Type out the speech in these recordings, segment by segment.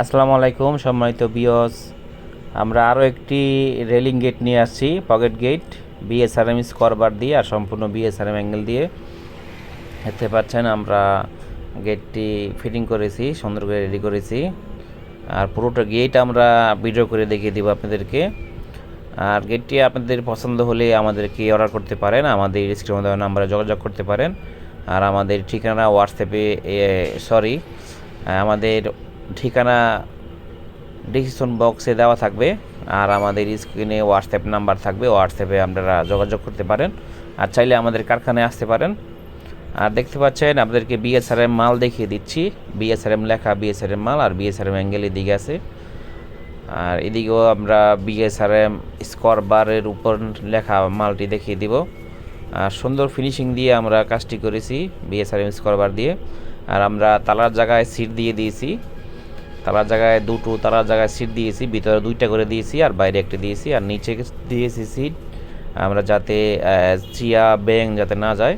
আসসালামু আলাইকুম, সম্মানিত বিয়স আমরা আরও একটি রেলিং গেট নিয়ে আসছি, পকেট গেট বিএসআরএম স্করবার দিয়ে আর সম্পূর্ণ বিএসআরএম অ্যাঙ্গেল দিয়ে। দেখতে পাচ্ছেন, আমরা গেটটি ফিটিং করেছি, সুন্দর করে রেডি করেছি। আর পুরোটা গেট আমরা ভিডিও করে দেখিয়ে দেবো আপনাদেরকে। আর গেটটি আপনাদের পছন্দ হলে আমাদেরকে অর্ডার করতে পারেন, আমাদের স্ক্রিন দেওয়া নাম্বারে যোগাযোগ করতে পারেন। আর আমাদের ঠিকানা হোয়াটসঅ্যাপে সরি আমাদের ঠিকানা ডিসক্রিপশন বক্সে দেওয়া থাকবে, আর আমাদের স্ক্রিনে হোয়াটসঅ্যাপ নাম্বার থাকবে হোয়াটসঅ্যাপে আপনারা যোগাযোগ করতে পারেন, আর চাইলে আমাদের কারখানায় আসতে পারেন। আর দেখতে পাচ্ছেন, আপনাদেরকে বিএসআরএম মাল দেখিয়ে দিচ্ছি। বিএসআরএম লেখা বিএসআরএম মাল, আর বিএসআরএম অ্যাঙ্গেল এদিকে আছে। আর এদিকেও আমরা বিএসআরএম স্কোর বারের উপর লেখা মালটি দেখিয়ে দিব। আর সুন্দর ফিনিশিং দিয়ে আমরা কাজটি করেছি বিএসআরএম স্কোর বার দিয়ে। আর আমরা তালার জায়গায় সিট দিয়ে দিয়েছি। তালার জায়গায় দুটো তালার জায়গায় সিট দিয়েছি, ভিতরে দুইটা করে দিয়েছি আর বাইরে একটা দিয়েছি আর নিচে দিয়েছি সিট আমরা যাতে চিয়া ব্যাং যাতে না যায়,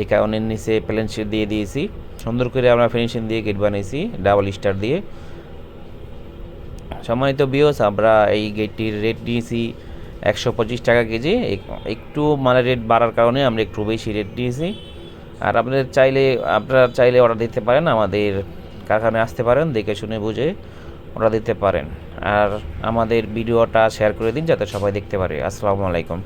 এই কারণে নিচে প্লেন সিট দিয়ে দিয়েছি। সুন্দর করে আমরা ফিনিশিং দিয়ে গেট বানিয়েছি ডাবল স্টার দিয়ে। সম্মানিত বিওস আমরা এই গেটটির রেট নিয়েছি একশো পঁচিশ টাকা কেজি। একটু মানে রেট বাড়ার কারণে আমরা একটু বেশি রেট দিয়েছি আর আপনাদের চাইলে, আপনারা চাইলে অর্ডার দিতে পারেন আমাদের কারখানায় আসতে পারেন, দেখে শুনে বুঝে ওরা দিতে পারেন। আর আমাদের ভিডিওটা শেয়ার করে দিন, যাতে সবাই দেখতে পারে। আসসালামু আলাইকুম।